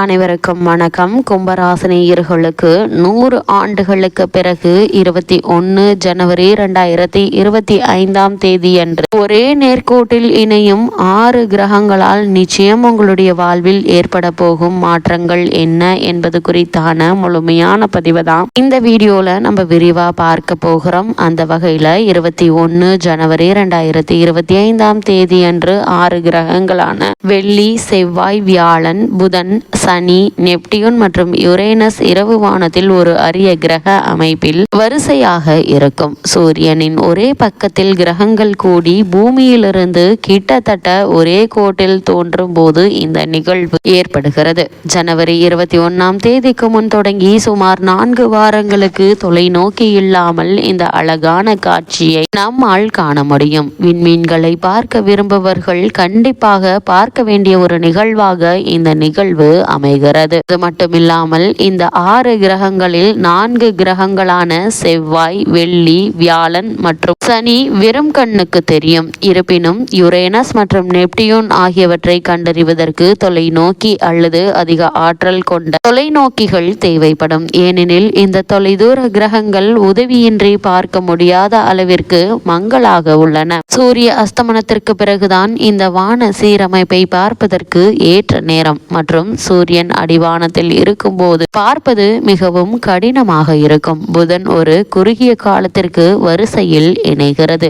அனைவருக்கும் வணக்கம். கும்பராசினியர்களுக்கு நூறு ஆண்டுகளுக்கு பிறகு இருபத்தி ஒன்று ஜனவரி ரெண்டாயிரத்தி இருபத்தி ஐந்தாம் தேதி அன்று ஒரே நேர்கோட்டில் இணையும் ஆறு கிரகங்களால் நிச்சயம் உங்களுடைய வாழ்வில் ஏற்பட போகும் மாற்றங்கள் என்ன என்பது குறித்தான முழுமையான பதிவு தான் இந்த வீடியோல நம்ம விரிவா பார்க்க போகிறோம். அந்த வகையில இருபத்தி ஒன்று ஜனவரி ரெண்டாயிரத்தி இருபத்தி ஐந்தாம் தேதி அன்று ஆறு கிரகங்களான வெள்ளி செவ்வாய் வியாழன் புதன் சனி நெப்டியூன் மற்றும் யுரேனஸ் இரவு வானத்தில் ஒரு அரிய கிரக அமைப்பில் வரிசையாக இருக்கும். சூரியனின் ஒரே பக்கத்தில் கிரகங்கள் கூடி பூமியிலிருந்து கிட்டத்தட்ட ஒரே கோட்டில் தோன்றும் போது இந்த நிகழ்வு ஏற்படுகிறது. ஜனவரி இருபத்தி ஒன்னாம் தேதிக்கு முன் தொடங்கி சுமார் நான்கு வாரங்களுக்கு தொலைநோக்கி இல்லாமல் இந்த அழகான காட்சியை நம்மால் காண முடியும். விண்மீன்களை பார்க்க விரும்புபவர்கள் கண்டிப்பாக பார்க்க வேண்டிய ஒரு நிகழ்வாக இந்த நிகழ்வு அமைகிறது. அது மட்டுமில்லாமல் இந்த ஆறு கிரகங்களில் நான்கு கிரகங்களான செவ்வாய் வெள்ளி வியாழன் மற்றும் சனி வெறும் கண்ணுக்கு தெரியும். இருப்பினும் யுரேனஸ் மற்றும் நெப்டியூன் ஆகியவற்றை கண்டறிவதற்கு தொலைநோக்கி அல்லது அதிக ஆற்றல் கொண்ட தொலைநோக்கிகள் தேவைப்படும். ஏனெனில் இந்த தொலைதூர கிரகங்கள் உதவியின்றி பார்க்க முடியாத அளவிற்கு மங்களாக உள்ளன. சூரிய அஸ்தமனத்திற்கு பிறகுதான் இந்த வான சீரமைப்பை பார்ப்பதற்கு ஏற்ற நேரம் மற்றும் சூரிய சூரியன் அடிவானத்தில் இருக்கும்போது பார்ப்பது மிகவும் கடினமாக இருக்கும். புதன் ஒரு குறுகிய காலத்திற்கு வரிசையில் இணைகிறது.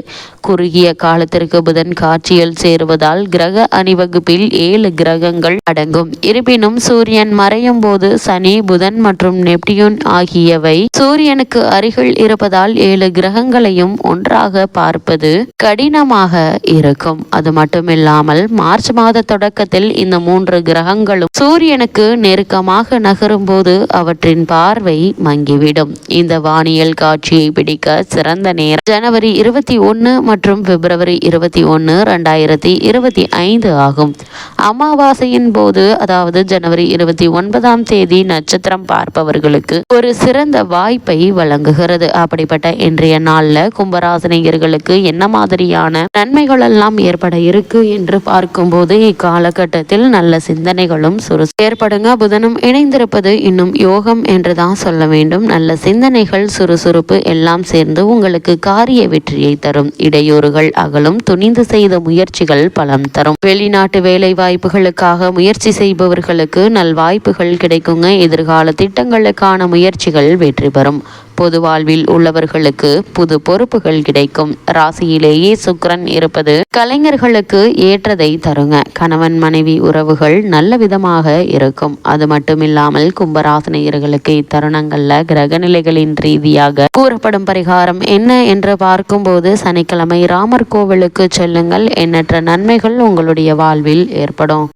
குறுகிய காலத்திற்கு புதன் காட்சியில் சேருவதால் கிரக அணிவகுப்பில் ஏழு கிரகங்கள் அடங்கும். இருப்பினும் சூரியன் மறையும் போது சனி புதன் மற்றும் நெப்டியூன் ஆகியவை சூரியனுக்கு அருகில் இருப்பதால் ஏழு கிரகங்களையும் ஒன்றாக பார்ப்பது கடினமாக இருக்கும். அது மட்டுமில்லாமல் மார்ச் மாத தொடக்கத்தில் இந்த மூன்று கிரகங்களும் சூரியனுக்கு நெருக்கமாக நகரும் போது அவற்றின் பார்வை மங்கிவிடும். இந்த வானியல் காட்சியை பிடிக்க சிறந்த நேரம் ஜனவரி இருபத்தி ஒன்று மற்றும் மற்றும் பிப்ரவரி இருபத்தி ஒன்று ரெண்டாயிரத்தி இருபத்தி ஐந்து ஆகும். அமாவாசையின் போது அதாவது ஜனவரி இருபத்தி ஒன்பதாம் தேதி நட்சத்திரம் பார்ப்பவர்களுக்கு ஒரு சிறந்த வாய்ப்பை வழங்குகிறது. அப்படிப்பட்ட இன்றைய நாள்ல கும்பராசினியர்களுக்கு என்ன மாதிரியான நன்மைகள் எல்லாம் ஏற்பட இருக்கு என்று பார்க்கும்போது இக்காலகட்டத்தில் நல்ல சிந்தனைகளும் சுறு ஏற்படுங்க. புதனும் இணைந்திருப்பது இன்னும் யோகம் என்றுதான் சொல்ல வேண்டும். நல்ல சிந்தனைகள் சுறுசுறுப்பு எல்லாம் சேர்ந்து உங்களுக்கு காரிய வெற்றியை தரும். இடையூறுகள் அகலும். துணிந்து செய்த முயற்சிகள் பலம் தரும். வெளிநாட்டு வேலை வாய்ப்புகளுக்காக முயற்சி செய்பவர்களுக்கு நல் வாய்ப்புகள் கிடைக்குங்க. எதிர்கால திட்டங்களுக்கான முயற்சிகள் வெற்றி பெறும். பொது வாழ்வில் உள்ளவர்களுக்கு புது பொறுப்புகள் கிடைக்கும். ராசியிலேயே சுக்கரன் இருப்பது கலைஞர்களுக்கு ஏற்றதை தருங்க. கணவன் மனைவி உறவுகள் நல்ல விதமாக இருக்கும். அது மட்டுமில்லாமல் கும்பராசனையர்களுக்கு இத்தருணங்கள்ல கிரகநிலைகளின் ரீதியாக கூறப்படும் பரிகாரம் என்ன என்று பார்க்கும்போது சனிக்கிழமை ராமர் கோவிலுக்கு செல்லுங்கள். எண்ணற்ற நன்மைகள் உங்களுடைய வாழ்வில் ஏற்படும்.